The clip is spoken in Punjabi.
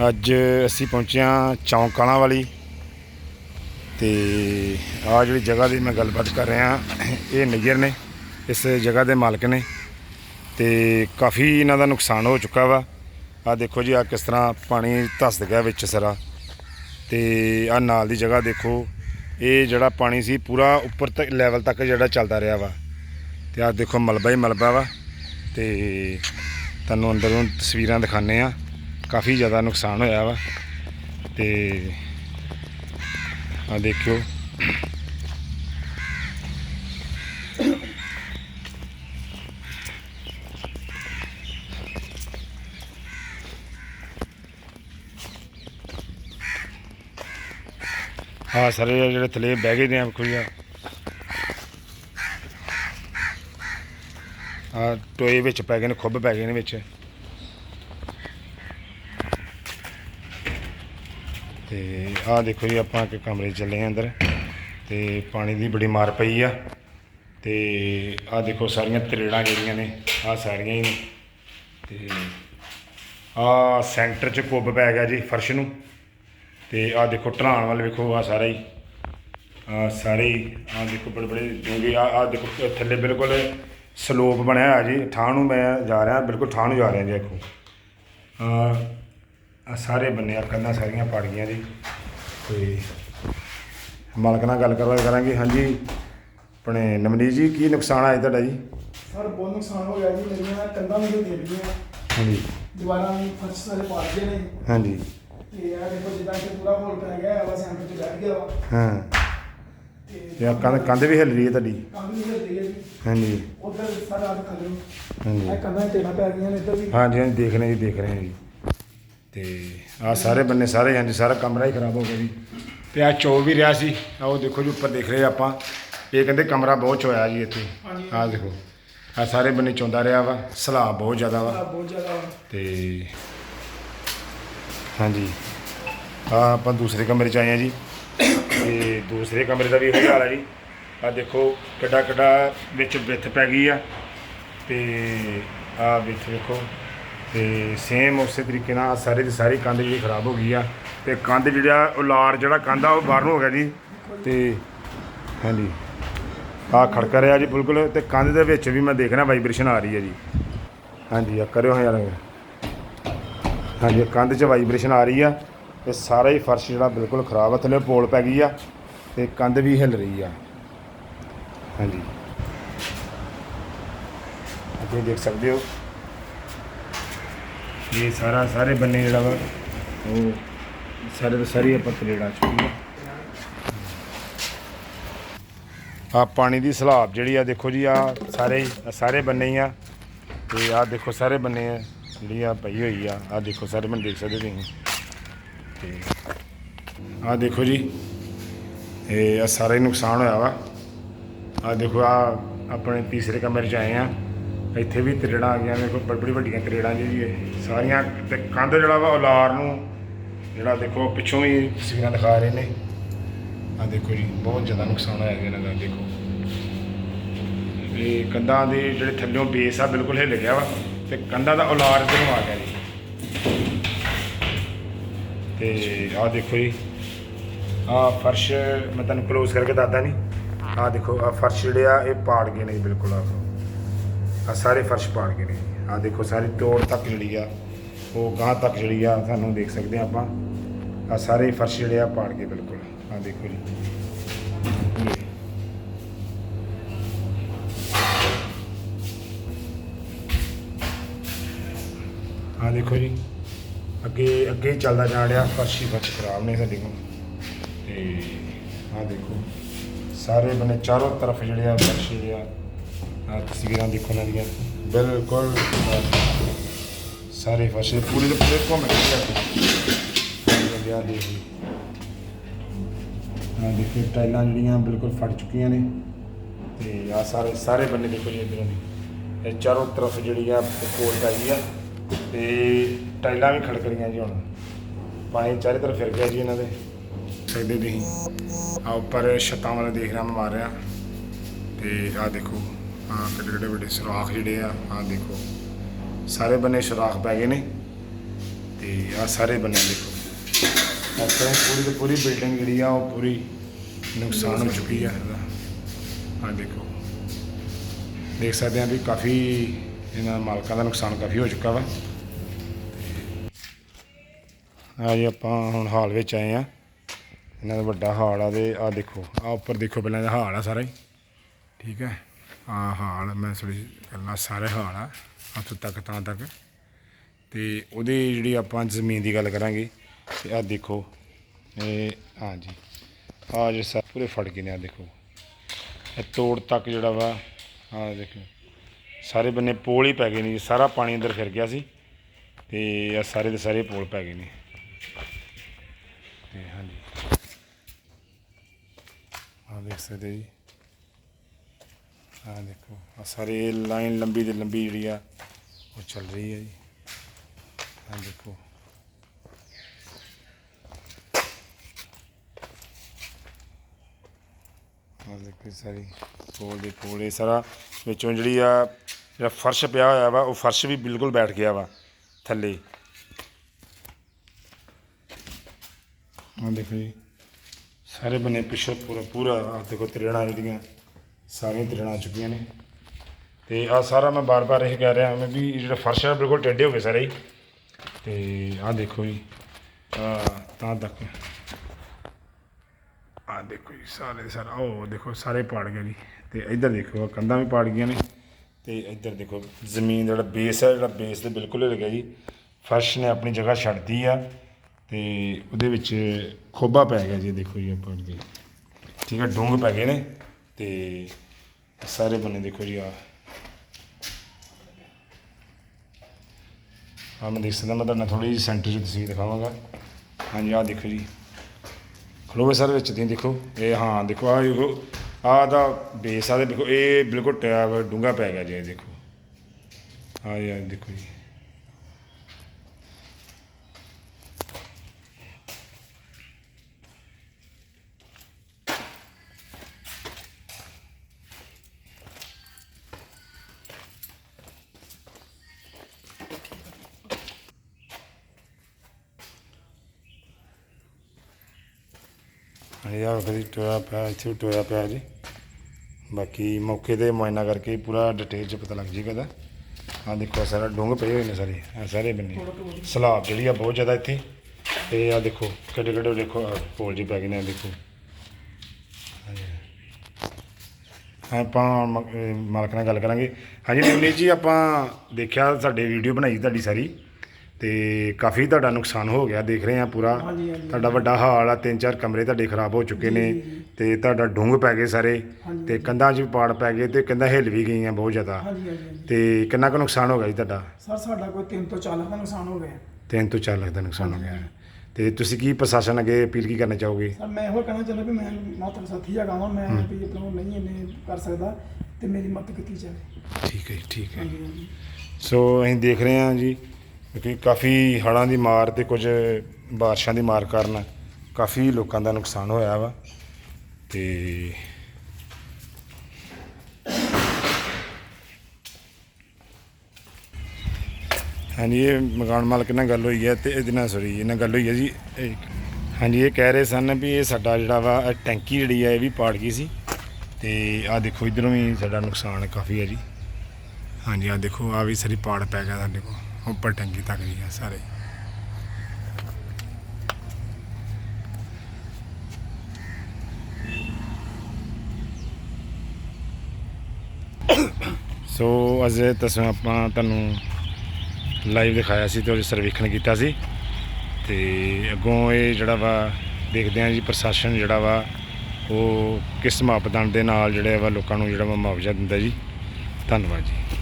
ਅੱਜ ਅਸੀਂ ਪਹੁੰਚੇ ਹਾਂ ਚੌਂਕਾਲਾਂ ਵਾਲੀ ਤੇ ਆ ਜਿਹੜੀ ਜਗ੍ਹਾ ਦੀ ਮੈਂ ਗੱਲਬਾਤ ਕਰ ਰਿਹਾ, ਇਹ ਨਈਅਰ ਨੇ, ਇਸ ਜਗ੍ਹਾ ਦੇ ਮਾਲਕ ਨੇ ਤੇ ਕਾਫੀ ਇਹਨਾਂ ਦਾ ਨੁਕਸਾਨ ਹੋ ਚੁੱਕਾ ਵਾ। ਆ ਦੇਖੋ ਜੀ ਆ ਕਿਸ ਤਰ੍ਹਾਂ ਪਾਣੀ ਧੱਸ ਗਿਆ ਵਿੱਚ ਸਰਾ। ਤੇ ਆ ਨਾਲ ਦੀ ਜਗ੍ਹਾ ਦੇਖੋ, ਇਹ ਜਿਹੜਾ ਪਾਣੀ ਸੀ ਪੂਰਾ ਉੱਪਰ ਤੱਕ ਲੈਵਲ ਤੱਕ ਜਿਹੜਾ ਚੱਲਦਾ ਰਿਹਾ ਵਾ। ਤੇ ਆ ਦੇਖੋ ਮਲਬਾ ਹੀ ਮਲਬਾ ਵਾ। ਤੇ ਤੁਹਾਨੂੰ ਅੰਦਰੋਂ ਤਸਵੀਰਾਂ ਦਿਖਾਣੇ ਆ ਕਾਫੀ ਜ਼ਿਆਦਾ ਨੁਕਸਾਨ ਹੋਇਆ ਵਾ ਤੇ ਆ ਦੇਖਿਓ। ਹਾਂ ਸਾਰੇ ਜਿਹੜੇ ਥਲੇ ਬਹਿ ਗਏ ਨੇ ਆ ਕੋਈ ਆ। ਆ ਟੋਏ ਵਿੱਚ ਪੈ ਗਏ ਨੇ, ਖੁੱਬ ਪੈ ਗਏ ਨੇ ਵਿੱਚ। ਤੇ ਆਹ ਦੇਖੋ ਜੀ, ਆਪਾਂ ਕਿ ਕਮਰੇ ਚੱਲੇ ਆ ਅੰਦਰ ਤੇ ਪਾਣੀ ਦੀ ਬੜੀ ਮਾਰ ਪਈ ਆ ਤੇ ਆਹ ਦੇਖੋ ਸਾਰੀਆਂ ਤਰੇੜਾਂ ਜਿਹੜੀਆਂ ਨੇ, ਆਹ ਸਾਰੀਆਂ ਹੀ ਨੇ ਤੇ ਆਹ ਸੈਂਟਰ 'ਚ ਕੁੱਬ ਪੈ ਗਿਆ ਜੀ ਫਰਸ਼ ਨੂੰ ਤੇ ਆਹ ਦੇਖੋ ਢਲਾਣ ਵੱਲ ਵੇਖੋ, ਆਹ ਸਾਰਾ ਹੀ, ਆਹ ਸਾਰੇ ਹੀ, ਆਹ ਦੇਖੋ ਬੜੇ ਬੜੇ ਡੂੰਘੇ, ਆਹ ਆਹ ਦੇਖੋ ਥੱਲੇ ਬਿਲਕੁਲ ਸਲੋਪ ਬਣਿਆ ਹੋਇਆ ਜੀ ਠਾਹ ਨੂੰ ਮੈਂ ਜਾ ਰਿਹਾ, ਬਿਲਕੁਲ ਠਾਹ ਨੂੰ ਜਾ ਰਿਹਾ ਜੀ ਦੇਖੋ। ਆਹ ਆ ਸਾਰੇ ਬੰਨੇ ਆ ਕੰਨਾਂ ਸਾਰੀਆਂ ਪੜ ਗਈਆਂ ਜੀ। ਤੇ ਮਾਲਕ ਨਾਲ ਗੱਲ ਕਰਵਾ ਕਰਾਂਗੇ। ਹਾਂਜੀ ਆਪਣੇ ਨਮਨੀਤ ਜੀ ਕੀ ਨੁਕਸਾਨ ਆਇਆ ਤੁਹਾਡਾ ਜੀ? ਸਰ ਬਹੁਤ ਨੁਕਸਾਨ ਹੋ ਗਿਆ ਜੀ। ਮੇਰੀਆਂ ਕੰਧਾਂ ਮੇਰੇ ਗਿਰ ਗਈਆਂ। ਹਾਂਜੀ। ਦੀਵਾਰਾਂ ਵੀ ਫਰਸ਼ ਸਾਰੇ ਪਾੜ ਗਏ ਨੇ। ਹਾਂਜੀ। ਤੇ ਇਹ ਦੇਖੋ ਜਿੱਦਾਂ ਕਿ ਪੂਰਾ ਹੋਲ ਪੈ ਗਿਆ ਵਾ ਸੈਂਟਰ 'ਚ ਬੈਠ ਗਿਆ ਵਾ। ਹਾਂ। ਤੇ ਤੇ ਆ ਕੰਧ ਕੰਧ ਵੀ ਹਿੱਲ ਰਹੀ ਹੈ ਤੁਹਾਡੀ? ਕੰਮ ਵੀ ਹਿੱਲ ਰਹੀ ਹੈ ਜੀ। ਹਾਂਜੀ। ਉਧਰ ਸਾਰਾ ਅੱਧ ਖੱਲ ਹਾਂਜੀ। ਇਹ ਕੰਧਾਂ ਟੇਨਾਂ ਪੈ ਗਈਆਂ ਨੇ ਇੱਧਰ ਵੀ। ਹਾਂਜੀ ਹਾਂਜੀ ਦੇਖ ਰਹੇ ਜੀ ਦੇਖ ਰਹੇ ਹਾਂ ਜੀ। ਤੇ ਆ ਸਾਰੇ ਬੰਨੇ ਸਾਰੇ ਹਾਂਜੀ ਸਾਰਾ ਕਮਰਾ ਹੀ ਖਰਾਬ ਹੋ ਗਿਆ ਜੀ। ਤੇ ਆ ਚੋ ਵੀ ਰਿਹਾ ਸੀ। ਆ ਉਹ ਦੇਖੋ ਜੀ ਉੱਪਰ ਦੇਖ ਰਹੇ ਆਪਾਂ। ਇਹ ਕਹਿੰਦੇ ਕਮਰਾ ਬਹੁਤ ਚੋਇਆ ਜੀ ਇੱਥੇ। ਆ ਦੇਖੋ ਆ ਸਾਰੇ ਬੰਨੇ ਚੋਂਦਾ ਰਿਹਾ ਵਾ। ਸਲਾਬ ਬਹੁਤ ਜ਼ਿਆਦਾ ਵਾ। ਬਹੁਤ ਜ਼ਿਆਦਾ। ਤੇ ਹਾਂਜੀ ਆ ਆਪਾਂ ਦੂਸਰੇ ਕਮਰੇ ਚ ਆਏ ਆ ਜੀ। ਤੇ ਦੂਸਰੇ ਕਮਰੇ ਦਾ ਵੀ ਇਹੋ ਹਾਲ ਹੈ ਜੀ। ਆ ਦੇਖੋ ਕਿੱਡਾ ਕਿੱਡਾ ਵਿੱਚ ਵਿੱਥ ਪੈ ਗਈ ਆ। ਤੇ ਆ ਵਿੱਚ ਵੇਖੋ ਤੇ ਸੇਮ ਉਸੇ ਤਰੀਕੇ ਨਾਲ ਆਹ ਸਾਰੇ ਦੀ ਸਾਰੀ ਕੰਧ ਜਿਹੜੀ ਖਰਾਬ ਹੋ ਗਈ ਆ, ਤੇ ਕੰਧ ਜਿਹੜਾ ਉਲਾਰ ਜਿਹੜਾ ਕੰਧ ਆ, ਉਹ ਬਾਹਰ ਨੂੰ ਹੋ ਗਿਆ ਜੀ। ਤੇ ਹਾਂਜੀ, ਆ ਖੜਕ ਰਿਹਾ ਜੀ ਬਿਲਕੁਲ, ਤੇ ਕੰਧ ਦੇ ਵਿੱਚ ਵੀ ਮੈਂ ਦੇਖ ਰਿਹਾ ਵਾਈਬ੍ਰੇਸ਼ਨ ਆ ਰਹੀ ਹੈ ਜੀ। ਹਾਂਜੀ, ਆ ਕਰਿਓ ਹਾਂ ਯਾਰ। ਹਾਂਜੀ ਕੰਧ 'ਚ ਵਾਈਬ੍ਰੇਸ਼ਨ ਆ ਰਹੀ ਆ, ਤੇ ਸਾਰਾ ਹੀ ਫਰਸ਼ ਜਿਹੜਾ ਬਿਲਕੁਲ ਖਰਾਬ ਆ, ਥੱਲੇ ਪੋਲ ਪੈ ਗਈ ਆ, ਤੇ ਕੰਧ ਵੀ ਹਿੱਲ ਰਹੀ ਆ। ਹਾਂਜੀ। ਤੁਸੀਂ ਦੇਖ ਸਕਦੇ ਹੋ। ਇਹ ਸਾਰਾ, ਸਾਰੇ ਬੰਨੇ ਜਿਹੜਾ ਵਾ, ਉਹ ਸਾਰੇ ਦੇ ਸਾਰੀ ਆਪਾਂ ਤਰੇੜਾ ਚੁੱਕੀ ਆ। ਪਾਣੀ ਦੀ ਸਲਾਬ ਜਿਹੜੀ ਆ, ਦੇਖੋ ਜੀ, ਆ ਸਾਰੇ ਸਾਰੇ ਬੰਨੇ ਹੀ ਆ। ਤੇ ਆ ਦੇਖੋ ਸਾਰੇ ਬੰਨੇ ਆ, ਜਿਹੜੀ ਆ ਪਈ ਹੋਈ ਆ। ਆ ਦੇਖੋ ਸਾਰੇ ਬੰਨੇ ਦੇਖ ਸਕਦੇ ਤੁਸੀਂ। ਤੇ ਆ ਦੇਖੋ ਜੀ, ਇਹ ਆ ਸਾਰਾ ਨੁਕਸਾਨ ਹੋਇਆ ਵਾ। ਆ ਦੇਖੋ, ਆ ਆਪਣੇ ਤੀਸਰੇ ਕਮਰੇ 'ਚ ਆਏ ਆ। ਇੱਥੇ ਵੀ ਤਰੇੜਾਂ ਆ ਗਈਆਂ ਦੇਖੋ ਬੜੀ ਬੜੀ ਵੱਡੀਆਂ ਤਰੇੜਾਂ ਜੀ ਇਹ ਸਾਰੀਆਂ ਤੇ ਕੰਧ ਜਿਹੜਾ ਵਾ ਔਲਾਰ ਨੂੰ ਜਿਹੜਾ ਦੇਖੋ ਪਿੱਛੋਂ ਹੀ ਤਸਵੀਰਾਂ ਦਿਖਾ ਰਹੇ ਨੇ। ਆ ਦੇਖੋ ਜੀ, ਬਹੁਤ ਜ਼ਿਆਦਾ ਨੁਕਸਾਨ ਹੋਇਆ ਜੀ ਇਹਨਾਂ ਦਾ, ਦੇਖੋ। ਇਹ ਕੰਧਾਂ ਦੇ ਜਿਹੜੇ ਥੱਲਿਓਂ ਬੇਸ ਆ, ਬਿਲਕੁਲ ਹਿੱਲ ਗਿਆ ਵਾ ਤੇ ਕੰਧਾਂ ਦਾ ਔਲਾਰ ਇੱਧਰ ਨੂੰ ਆ ਗਿਆ ਜੀ। ਤੇ ਆਹ ਦੇਖੋ ਜੀ, ਆਹ ਫਰਸ਼ ਮੈਂ ਤੁਹਾਨੂੰ ਕਲੋਜ਼ ਕਰਕੇ ਦੱਸਦਾ ਨਹੀਂ ਆਹ ਦੇਖੋ, ਆਹ ਫਰਸ਼ ਜਿਹੜੇ ਆ, ਇਹ ਪਾੜ ਗਏ ਨੇ ਜੀ, ਬਿਲਕੁਲ ਆ ਆਹ ਸਾਰੇ ਫਰਸ਼ ਪਾੜ ਗਏ ਨੇ। ਆਹ ਦੇਖੋ, ਸਾਰੀ ਤੋੜ ਤੱਕ ਜਿਹੜੀ ਆ, ਉਹ ਗਾਂ ਤੱਕ ਜਿਹੜੀ ਆ ਤੁਹਾਨੂੰ ਦੇਖ ਸਕਦੇ ਆ ਆਪਾਂ। ਆਹ ਸਾਰੇ ਫਰਸ਼ ਜਿਹੜੇ ਆ, ਪਾੜ ਗਏ ਬਿਲਕੁਲ। ਆਹ ਦੇਖੋ ਜੀ। ਇਹ। ਦੇਖੋ ਜੀ। ਅੱਗੇ ਅੱਗੇ ਹੀ ਚੱਲਦਾ ਜਾ ਰਿਹਾ ਫਰਸ਼ ਹੀ ਫਰਸ਼ ਖਰਾਬ ਨੇ ਸਾਡੇ ਕੋਲ। ਤੇ ਆਹ ਦੇਖੋ, ਸਾਰੇ ਬੰਨੇ ਚਾਰੋਂ ਤਰਫ ਜਿਹੜੇ ਆ, ਫਰਸ਼ ਜਿਹੜੇ ਆ ਆਹ ਤਸਵੀਰਾਂ ਦੇਖੋ ਇਹਨਾਂ ਦੀਆਂ ਬਿਲਕੁਲ। ਸਾਰੇ ਫਰਸ਼ ਪੂਰੇ ਦੇ ਪੂਰੇ ਘੁੰਮ ਆ ਦੇਖੋ ਟਾਈਲਾਂ ਜਿਹੜੀਆਂ ਬਿਲਕੁਲ ਫਟ ਚੁੱਕੀਆਂ ਨੇ। ਤੇ ਆ ਸਾਰੇ ਸਾਰੇ ਬੰਨੇ ਦੇਖੋ ਜੀ ਇਧਰੋਂ ਦੀ। ਇਹ ਚਾਰੋਂ ਤਰਫ ਜਿਹੜੀ ਆ ਕੋਲ ਪਾਈ ਆ। ਤੇ ਟਾਈਲਾਂ ਵੀ ਖੜਕ ਰਹੀਆਂ ਜੀ ਹੁਣ। ਪਾਣੀ ਚਾਰੇ ਤਰਫ ਫਿਰ ਗਿਆ ਜੀ ਇਹਨਾਂ ਦੇ। ਸਕਦੇ ਤੁਸੀਂ ਆ ਉੱਪਰ ਛੱਤਾਂ ਵਾਲਾ ਦੇਖ ਰਿਹਾ ਮੈਂ ਮਾਰ ਰਿਹਾ। ਤੇ ਆ ਦੇਖੋ। ਹਾਂ, ਕਿੱਡੇ ਕਿੱਡੇ ਵੱਡੇ ਸੁਰਾਖ ਜਿਹੜੇ ਆ ਆ ਦੇਖੋ। ਸਾਰੇ ਬੰਨੇ ਸੁਰਾਖ ਪੈ ਗਏ ਨੇ ਤੇ ਆ ਸਾਰੇ ਬੰਨੇ ਦੇਖੋ। ਇਸ ਤਰ੍ਹਾਂ ਪੂਰੀ ਦੀ ਪੂਰੀ ਬਿਲਡਿੰਗ ਜਿਹੜੀ ਆ, ਉਹ ਪੂਰੀ ਨੁਕਸਾਨ ਹੋ ਚੁੱਕੀ ਆ। ਇਹਦਾ ਆ ਦੇਖੋ। ਦੇਖ ਸਕਦੇ ਆ ਵੀ ਕਾਫੀ ਇਹਨਾਂ ਮਾਲਕਾਂ ਦਾ ਨੁਕਸਾਨ ਕਾਫੀ ਹੋ ਚੁੱਕਾ ਵਾ। ਆ ਜੀ ਆਪਾਂ ਹੁਣ ਹਾਲ ਵਿੱਚ ਆਏ ਆ। ਇਹਨਾਂ ਦਾ ਵੱਡਾ ਹਾਲ ਆ ਤੇ ਆ ਦੇਖੋ ਆ ਉੱਪਰ ਦੇਖੋ ਪਹਿਲਾਂ ਇਹਦਾ ਹਾਲ ਆ ਸਾਰਾ ਹੀ। ਠੀਕ ਹੈ ਆ ਹਾਲ ਮੈਂ ਥੋੜੀ ਗੱਲਾਂ ਸਾਰੇ ਹਾਲ ਆ ਹੱਥ ਤੱਕ ਤਾਂ ਤੱਕ। ਤੇ ਉਹਦੀ ਜਿਹੜੀ ਆਪਾਂ ਜ਼ਮੀਨ ਦੀ ਗੱਲ ਕਰਾਂਗੇ ਤੇ ਆ ਦੇਖੋ ਇਹ ਹਾਂਜੀ ਆ ਜਿਹੜੇ ਸਾ ਪੂਰੇ ਫੜ ਗਏ ਨੇ ਆ ਦੇਖੋ। ਇਹ ਤੋੜ ਤੱਕ ਜਿਹੜਾ ਵਾ ਆ ਦੇਖੋ ਸਾਰੇ ਬੰਨੇ ਪੋਲ ਹੀ ਪੈ ਗਏ ਨੇ ਜੀ, ਸਾਰਾ ਪਾਣੀ ਅੰਦਰ ਫਿਰ ਗਿਆ ਸੀ ਤੇ ਆ ਸਾਰੇ ਦੇ ਸਾਰੇ ਪੋਲ ਪੈ ਗਏ ਨੇ। ਤੇ ਹਾਂਜੀ। ਆ ਦੇਖ ਸਕਦੇ ਜੀ। ਆ ਦੇਖੋ ਆ ਸਾਰੇ ਲਾਈਨ ਲੰਬੀ ਤੇ ਲੰਬੀ ਜਿਹੜੀ ਆ, ਉਹ ਚੱਲ ਰਹੀ ਹੈ ਜੀ। ਆ ਦੇਖੋ। ਆ ਦੇਖੋ ਸਾਰੀ ਕੋਲ ਦੇ ਪੋਲ ਇਹ ਸਾਰਾ ਵਿੱਚੋਂ ਜਿਹੜੀ ਆ, ਜਿਹੜਾ ਫਰਸ਼ ਪਿਆ ਹੋਇਆ ਵਾ, ਉਹ ਫਰਸ਼ ਵੀ ਬਿਲਕੁਲ ਬੈਠ ਗਿਆ ਵਾ, ਥੱਲੇ। ਆ ਦੇਖੋ ਜੀ, ਸਾਰੇ ਬੰਨੇ ਪਿੱਛੋਂ ਪੂਰਾ ਪੂਰਾ ਆ ਦੇਖੋ ਤ੍ਰਿੜਾਂ ਜਿਹੜੀਆਂ। ਸਾਰੀਆਂ ਤ੍ਰਿੜਾਂ ਆ ਚੁੱਕੀਆਂ ਨੇ। ਤੇ ਆ ਸਾਰਾ ਮੈਂ ਬਾਰ-ਬਾਰ ਇਹ ਕਹਿ ਰਿਹਾ ਮੈਂ ਵੀ ਜਿਹੜਾ ਫਰਸ਼ ਹੈ ਬਿਲਕੁਲ ਟੇਢੇ ਹੋ ਗਏ ਸਾਰੇ ਹੀ। ਤੇ ਆ ਦੇਖੋ ਜੀ ਤਾਂ ਤੱਕ। ਆ ਦੇਖੋ ਜੀ, ਸਾਰੇ ਦੇ ਸਾਰਾ ਉਹ ਦੇਖੋ, ਸਾਰੇ ਪਾੜ ਗਏ ਜੀ। ਤੇ ਇੱਧਰ ਦੇਖੋ, ਆਹ ਕੰਧਾਂ ਵੀ ਪਾੜ ਗਈਆਂ ਨੇ। ਤੇ ਇੱਧਰ ਦੇਖੋ, ਜ਼ਮੀਨ ਜਿਹੜਾ ਬੇਸ ਹੈ, ਜਿਹੜਾ ਬੇਸ ਤੇ ਬਿਲਕੁਲ ਹੀ ਲੱਗਿਆ ਜੀ। ਫਰਸ਼ ਨੇ ਆਪਣੀ ਜਗ੍ਹਾ ਛੱਡਦੀ ਆ। ਤੇ ਉਹਦੇ ਵਿੱਚ ਖੋਬਾ ਪੈ ਗਿਆ ਜੀ, ਦੇਖੋ ਜੀ ਆਪਾਂ ਅੱਗੇ। ਠੀਕ ਹੈ ਡੂੰਘ ਪੈ ਗਏ ਨੇ। ਤੇ ਸਾਰੇ ਬੰਨੇ ਦੇਖੋ ਜੀ ਆ ਆ ਮੈਂ ਦੇਖ ਸਕਦਾ ਮੈਂ ਤੁਹਾਨੂੰ ਥੋੜੀ ਜਿਹੀ ਸੈਂਟਰ 'ਚ ਤਸਵੀਰ ਦਿਖਾਵਾਂਗਾ ਹਾਂਜੀ ਆ ਦੇਖੋ ਜੀ ਖਲੋਵੇ ਸਰ ਵਿੱਚ ਤੁਸੀਂ ਦੇਖੋ ਇਹ ਹਾਂ ਦੇਖੋ ਆ ਦੇਖੋ ਆ ਦਾ ਬੇਸ ਆ ਦੇਖੋ ਇਹ ਬਿਲਕੁਲ ਟਿਆ ਡੂੰਘਾ ਪੈ ਗਿਆ ਜੀ ਇਹ ਦੇਖੋ ਆ ਯਾਰ ਦੇਖੋ ਜੀ ਇਹ ਕਦੀ ਟੋਇਆ ਪਿਆ, ਇੱਥੇ ਵੀ ਟੋਇਆ ਪਿਆ ਜੀ। ਬਾਕੀ ਮੌਕੇ ਤੇ ਮੁਆਇਨਾ ਕਰਕੇ ਪੂਰਾ ਡਿਟੇਲ ਚ ਪਤਾ ਲੱਗ ਜੇਗਾ ਦਾ ਆ ਦੇਖੋ, ਆਹ ਸਾਰਾ ਡੂੰਘ ਪਏ ਹੋਏ ਨੇ ਸਾਰੇ ਆ ਸਾਰੇ ਬੰਨੇ। ਸਲਾਬ ਜਿਹੜੀ ਆ ਬਹੁਤ ਜ਼ਿਆਦਾ ਇੱਥੇ। ਤੇ ਆ ਦੇਖੋ, ਕਿੱਡੇ ਕਿੱਡੇ ਦੇਖੋ, ਆਹ ਪੋਲ ਜੀ ਪੈ ਗਏ ਨੇ, ਆਹ ਦੇਖੋ। ਹਾਂਜੀ। ਆਪਾਂ ਮ- ਅਹ ਮਾਲਕ ਨਾਲ ਗੱਲ ਕਰਾਂਗੇ। ਹਾਂਜੀ ਨਵਨੀਤ ਜੀ, ਆਪਾਂ ਦੇਖਿਆ, ਸਾਡੇ ਵੀਡੀਓ ਬਣਾਈ ਤੁਹਾਡੀ ਸਾਰੀ। ਤੇ ਕਾਫੀ ਤੁਹਾਡਾ ਨੁਕਸਾਨ ਹੋ ਗਿਆ ਦੇਖ ਰਹੇ ਆ ਪੂਰਾ। ਹਾਂਜੀ, ਹਾਂਜੀ। ਤੁਹਾਡਾ ਵੱਡਾ ਹਾਲ ਆ ਤਿੰਨ ਚਾਰ ਕਮਰੇ ਤੁਹਾਡੇ ਖਰਾਬ ਹੋ ਚੁੱਕੇ ਨੇ ਤੇ ਤੁਹਾਡਾ ਡੂੰਘ ਪੈ ਗਏ ਸਾਰੇ ਹਾਂਜੀ। ਤੇ ਕੰਧਾਂ 'ਚ ਵੀ ਪਾੜ ਪੈ ਗਏ ਤੇ ਕੰਧਾਂ ਹਿੱਲ ਵੀ ਗਈਆਂ ਬਹੁਤ ਜ਼ਿਆਦਾ। ਹਾਂਜੀ ਹਾਂਜੀ ਹਾਂਜੀ। ਤੇ ਕਿੰਨਾ ਕੁ ਨੁਕਸਾਨ ਹੋ ਗਿਆ ਜੀ ਤੁਹਾਡਾ? ਸਰ ਸਾਡਾ ਕੋਈ 3 ਤੋਂ 4 ਲੱਖ ਦਾ ਨੁਕਸਾਨ ਹੋ ਗਿਆ। ਤਿੰਨ ਤੋਂ ਚਾਰ ਲੱਖ ਦਾ ਨੁਕਸਾਨ ਹੋ ਗਿਆ। ਤੇ ਤੁਸੀਂ ਕੀ ਪ੍ਰਸ਼ਾਸਨ ਅੱਗੇ ਅਪੀਲ ਕੀ ਕਰਨਾ ਚਾਹੋਗੇ? ਸਰ ਮੈਂ ਇਹੋ ਕਹਿਣਾ ਚਾਹੁੰਦਾ ਵੀ ਮੈਂ ਮਾਤਰ ਸਾਥੀ ਹੈਗਾ ਵਾਂ ਮੈਂ ਵੀ ਆਪਣਾ ਨਹੀਂ ਇੰਨੇ ਕਰ ਸਕਦਾ ਤੇ ਮੇਰੀ ਮਦਦ ਕੀਤੀ ਜਾਵੇ। ਠੀਕ ਹੈ ਜੀ, ਠੀਕ ਹੈ। ਹਾਂਜੀ ਹਾਂਜੀ। ਸੋ ਅਸੀਂ ਦੇਖ ਰਹੇ ਹਾਂ ਜੀ ਕਿਉਂਕਿ ਕਾਫੀ ਹੜ੍ਹਾਂ ਦੀ ਮਾਰ ਤੇ ਕੁਝ ਬਾਰਿਸ਼ਾਂ ਦੀ ਮਾਰ ਕਾਰਨ ਕਾਫੀ ਲੋਕਾਂ ਦਾ ਨੁਕਸਾਨ ਹੋਇਆ ਵਾ। ਤੇ ਹਾਂਜੀ, ਇਹ ਮਕਾਨ ਮਾਲਕ ਨਾਲ ਗੱਲ ਹੋਈ ਹੈ ਤੇ ਇਹਦੇ ਨਾਲ ਸੋਰੀ ਇਹਨਾਂ ਗੱਲ ਹੋਈ ਹੈ ਜੀ। ਹਾਂਜੀ, ਇਹ ਕਹਿ ਰਹੇ ਸਨ ਵੀ ਇਹ ਸਾਡਾ ਜਿਹੜਾ ਵਾ, ਇਹ ਟੈਂਕੀ ਜਿਹੜੀ ਹੈ ਇਹ ਵੀ ਪਾੜ ਗਈ ਸੀ। ਤੇ ਆਹ ਦੇਖੋ, ਇਧਰੋਂ ਵੀ ਸਾਡਾ ਨੁਕਸਾਨ ਕਾਫੀ ਹੈ ਜੀ। ਹਾਂਜੀ, ਆਹ ਦੇਖੋ ਆ ਵੀ ਸਾਰੀ ਪਾੜ ਪੈ ਗਿਆ ਸਾਡੇ ਕੋਲ। ਉੱਪਰ ਟੰਗੀ ਤੱਕ ਜੀ ਹੈ ਸਾਰੇ। ਸੋ ਅੱਜ ਤਸਵੀਰ ਆਪਾਂ ਤੁਹਾਨੂੰ ਲਾਈਵ ਦਿਖਾਇਆ ਸੀ ਤੇ ਉਹ ਸਰਵੇਖਣ ਕੀਤਾ ਸੀ। ਤੇ ਅੱਗੋਂ ਇਹ ਜਿਹੜਾ ਵਾ ਦੇਖਦੇ ਹਾਂ ਜੀ ਪ੍ਰਸ਼ਾਸਨ ਜਿਹੜਾ ਵਾ, ਉਹ ਕਿਸ ਮਾਪਦੰਡ ਦੇ ਨਾਲ ਜਿਹੜੇ ਵਾ ਲੋਕਾਂ ਨੂੰ ਜਿਹੜਾ ਵਾ ਮੁਆਵਜ਼ਾ ਦਿੰਦਾ ਜੀ। ਧੰਨਵਾਦ ਜੀ।